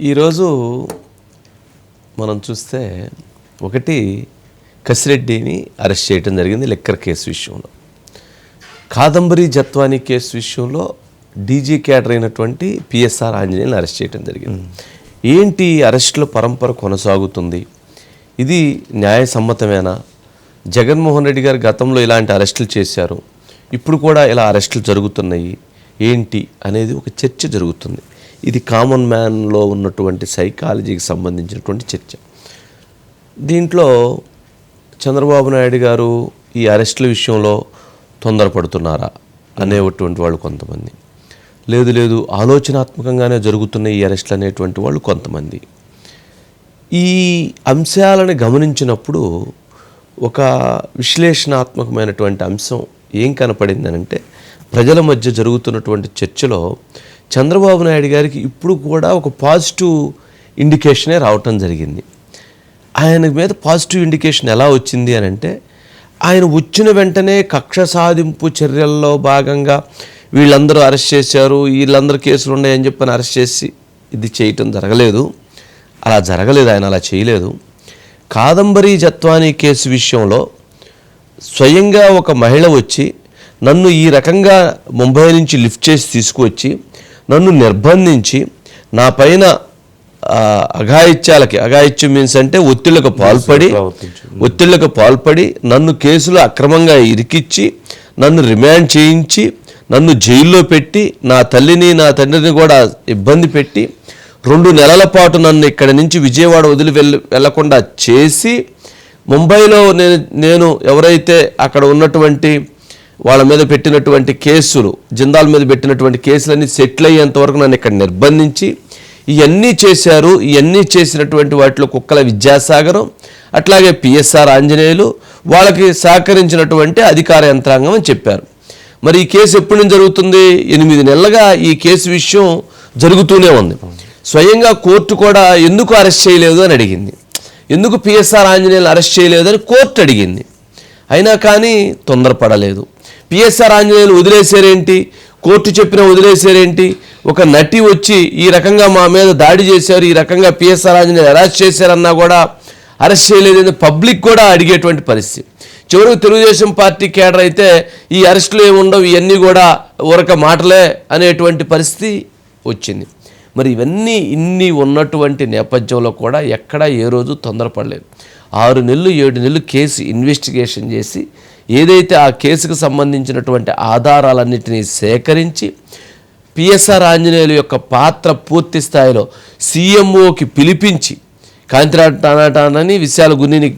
ఈరోజు మనం చూస్తే ఒకటి కసిరెడ్డిని అరెస్ట్ చేయడం జరిగింది లెక్కర్ కేసు విషయంలో. కాదంబరి జత్వాని కేసు విషయంలో డీజీ క్యాడర్ అయినటువంటి పిఎస్ఆర్ ఆంజనేయుని అరెస్ట్ చేయడం జరిగింది. ఏంటి అరెస్టుల పరంపర కొనసాగుతుంది? ఇది న్యాయసమ్మతమేనా? జగన్మోహన్ రెడ్డి గారు గతంలో ఇలాంటి అరెస్టులు చేశారు. ఇప్పుడు కూడా ఇలా అరెస్టులు జరుగుతున్నాయి. ఏంటి అనేది ఒక చర్చ జరుగుతుంది. ఇది కామన్ మ్యాన్లో ఉన్నటువంటి సైకాలజీకి సంబంధించినటువంటి చర్చ. దీంట్లో చంద్రబాబు నాయుడు గారు ఈ అరెస్టుల విషయంలో తొందరపడుతున్నారా అనేటువంటి వాళ్ళు కొంతమంది. లేదు లేదు ఆలోచనాత్మకంగానే జరుగుతున్న ఈ అరెస్టులు అనేటువంటి వాళ్ళు కొంతమంది. ఈ అంశాలను గమనించినప్పుడు ఒక విశ్లేషణాత్మకమైనటువంటి అంశం ఏం కనపడిందనంటే ప్రజల మధ్య జరుగుతున్నటువంటి చర్చలో చంద్రబాబు నాయుడు గారికి ఇప్పుడు కూడా ఒక పాజిటివ్ ఇండికేషనే రావటం జరిగింది. ఆయన మీద పాజిటివ్ ఇండికేషన్ ఎలా వచ్చింది అని అంటే ఆయన వచ్చిన వెంటనే కక్ష సాధింపు చర్యల్లో భాగంగా వీళ్ళందరూ అరెస్ట్ చేశారు వీళ్ళందరూ కేసులు ఉన్నాయని చెప్పని అరెస్ట్ చేసి ఇది చేయటం జరగలేదు. అలా జరగలేదు ఆయన అలా చేయలేదు. కాదంబరి జత్వానీ కేసు విషయంలో స్వయంగా ఒక మహిళ వచ్చి నన్ను ఈ రకంగా ముంబై నుంచి లిఫ్ట్ చేసి తీసుకువచ్చి నన్ను నిర్బంధించి నా పైన అఘాయిత్యాలకి అఘాయిత్యం మీన్స్ అంటే ఒత్తిళ్ళకు పాల్పడి ఒత్తిళ్ళకు పాల్పడి నన్ను కేసులో అక్రమంగా ఇరికిచ్చి నన్ను రిమాండ్ చేయించి నన్ను జైల్లో పెట్టి నా తల్లిని నా తండ్రిని కూడా ఇబ్బంది పెట్టి రెండు నెలల పాటు నన్ను ఇక్కడి నుంచి విజయవాడ వదిలి వెళ్ళ వెళ్ళకుండా చేసి ముంబైలో నేను నేను ఎవరైతే అక్కడ ఉన్నటువంటి వాళ్ళ మీద పెట్టినటువంటి కేసులు జిందాల్ మీద పెట్టినటువంటి కేసులన్నీ సెటిల్ అయ్యేంత వరకు నన్ను ఇక్కడ నిర్బంధించి ఇవన్నీ చేశారు ఇవన్నీ చేసినటువంటి వాటిలో కుక్కల విద్యాసాగరం అట్లాగే పిఎస్ఆర్ ఆంజనేయులు వాళ్ళకి సహకరించినటువంటి అధికార యంత్రాంగం అని చెప్పారు. మరి ఈ కేసు ఎప్పటి నుంచి జరుగుతుంది? ఎనిమిది నెలలుగా ఈ కేసు విషయం జరుగుతూనే ఉంది. స్వయంగా కోర్టు కూడా ఎందుకు అరెస్ట్ చేయలేదు అని అడిగింది. ఎందుకు పిఎస్ఆర్ ఆంజనేయులు అరెస్ట్ చేయలేదు అని కోర్టు అడిగింది. అయినా కానీ తొందరపడలేదు. పిఎస్ఆర్ ఆంజనేయులు వదిలేశారేంటి? కోర్టు చెప్పిన వదిలేశారేంటి? ఒక నటి వచ్చి ఈ రకంగా మా మీద దాడి చేశారు ఈ రకంగా పిఎస్ఆర్ ఆంజనేయులు అరెస్ట్ చేశారన్నా కూడా అరెస్ట్ చేయలేదని పబ్లిక్ కూడా అడిగేటువంటి పరిస్థితి. చివరికి తెలుగుదేశం పార్టీ కేడర్ అయితే ఈ అరెస్టులు ఏముండవు ఇవన్నీ కూడా ఊరక మాటలే అనేటువంటి పరిస్థితి వచ్చింది. మరి ఇవన్నీ ఇన్ని ఉన్నటువంటి నేపథ్యంలో కూడా ఎక్కడా ఏ రోజు తొందరపడలేదు. ఆరు నెలలు ఏడు నెలలు కేసు ఇన్వెస్టిగేషన్ చేసి ఏదైతే ఆ కేసుకు సంబంధించినటువంటి ఆధారాలన్నింటినీ సేకరించి పిఎస్ఆర్ ఆంజనేయులు యొక్క పాత్ర పూర్తి స్థాయిలో సీఎంఓకి పిలిపించి కాంతిరాట్ విశాల గున్నిని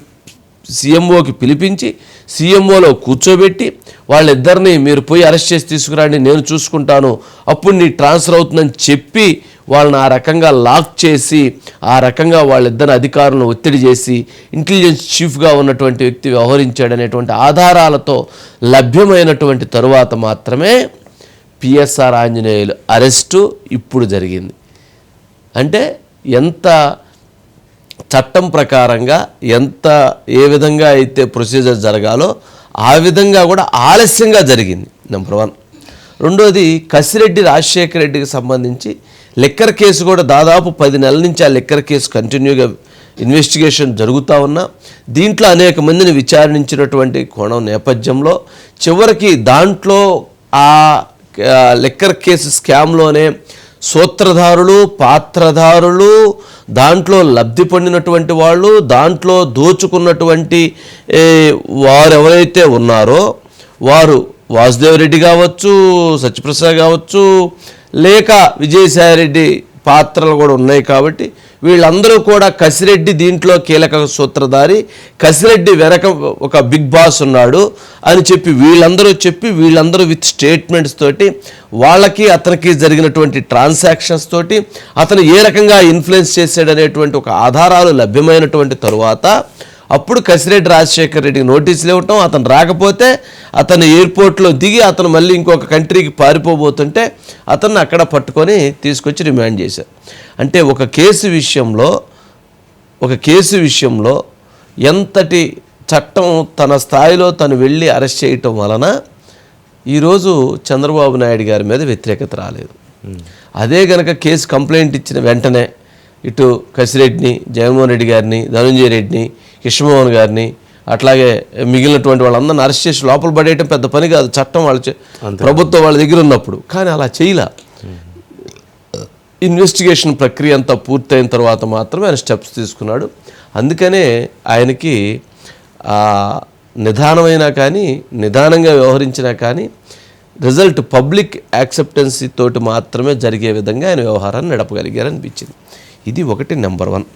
సీఎంఓకి పిలిపించి సీఎంఓలో కూర్చోబెట్టి వాళ్ళిద్దరిని మీరు పోయి అరెస్ట్ చేసి తీసుకురండి నేను చూసుకుంటాను అప్పుడు నీ ట్రాన్స్ఫర్ అవుతుందని చెప్పి వాళ్ళని ఆ రకంగా లాక్ చేసి ఆ రకంగా వాళ్ళిద్దరు అధికారులను ఒత్తిడి చేసి ఇంటెలిజెన్స్ చీఫ్గా ఉన్నటువంటి వ్యక్తి వ్యవహరించాడనేటువంటి ఆధారాలతో లభ్యమైనటువంటి తరువాత మాత్రమే పిఎస్ఆర్ ఆంజనేయులు అరెస్టు ఇప్పుడు జరిగింది. అంటే ఎంత చట్టం ప్రకారంగా ఎంత ఏ విధంగా అయితే ప్రొసీజర్ జరగాలో ఆ విధంగా కూడా ఆలస్యంగా జరిగింది నెంబర్ వన్ రెండోది కసిరెడ్డి రాజశేఖర రెడ్డికి సంబంధించి లెక్కర్ కేసు కూడా దాదాపు పది నెలల నుంచి ఆ లిక్కర్ కేసు కంటిన్యూగా ఇన్వెస్టిగేషన్ జరుగుతూ ఉన్నా దీంట్లో అనేక మందిని విచారించినటువంటి కోణం నేపథ్యంలో చివరికి దాంట్లో ఆ లిక్కర్ లెక్కర్ కేసు స్కామ్లోనే సూత్రధారులు పాత్రధారులు దాంట్లో లబ్ధి పొందినటువంటి వాళ్ళు దాంట్లో దోచుకున్నటువంటి వారెవరైతే వారు ఎవరైతే ఉన్నారో వారు వాసుదేవరెడ్డి కావచ్చు సత్యప్రసాద్ కావచ్చు లేక విజయసాయిరెడ్డి పాత్రలు కూడా ఉన్నాయి కాబట్టి వీళ్ళందరూ కూడా కసిరెడ్డి దీంట్లో కీలక సూత్రధారి. కసిరెడ్డి వెనక ఒక బిగ్ బాస్ ఉన్నాడు అని చెప్పి వీళ్ళందరూ చెప్పి వీళ్ళందరూ విత్ స్టేట్మెంట్స్ తోటి వాళ్ళకి అతనికి జరిగినటువంటి ట్రాన్సాక్షన్స్ తోటి అతను ఏ రకంగా ఇన్ఫ్లుయెన్స్ చేశాడనేటువంటి ఒక ఆధారాలు లభ్యమైనటువంటి తరువాత అప్పుడు కసిరెడ్డి రాజశేఖర్ రెడ్డికి నోటీసులు ఇవ్వటం అతను రాకపోతే అతను ఎయిర్పోర్ట్లో దిగి అతను మళ్ళీ ఇంకొక కంట్రీకి పారిపోబోతుంటే అతన్ని అక్కడ పట్టుకొని తీసుకొచ్చి రిమాండ్ చేశారు. అంటే ఒక కేసు విషయంలో ఒక కేసు విషయంలో ఎంతటి చట్టం తన స్థాయిలో తను వెళ్ళి అరెస్ట్ చేయటం వలన ఈరోజు చంద్రబాబు నాయుడు గారి మీద వ్యతిరేకత రాలేదు. అదే గనక కేసు కంప్లైంట్ ఇచ్చిన వెంటనే ఇటు కసిరెడ్డిని జగన్మోహన్ రెడ్డి గారిని ధనంజయ రెడ్డిని కృష్ణమోహన్ గారిని అట్లాగే మిగిలినటువంటి వాళ్ళందరిని అరెస్ట్ చేసి లోపల పడేయటం పెద్ద పని కాదు. చట్టం వాళ్ళ ప్రభుత్వం వాళ్ళ దగ్గర ఉన్నప్పుడు. కానీ అలా చేయలే. ఇన్వెస్టిగేషన్ ప్రక్రియ అంతా పూర్తయిన తర్వాత మాత్రమే ఆయన స్టెప్స్ తీసుకున్నాడు. అందుకనే ఆయనకి నిదానమైనా కానీ నిదానంగా వ్యవహరించినా కానీ రిజల్ట్ పబ్లిక్ యాక్సెప్టెన్సీ తోటి మాత్రమే జరిగే విధంగా ఆయన వ్యవహారాన్ని నడపగలిగారనిపించింది. ఇది ఒకటి నెంబర్ వన్.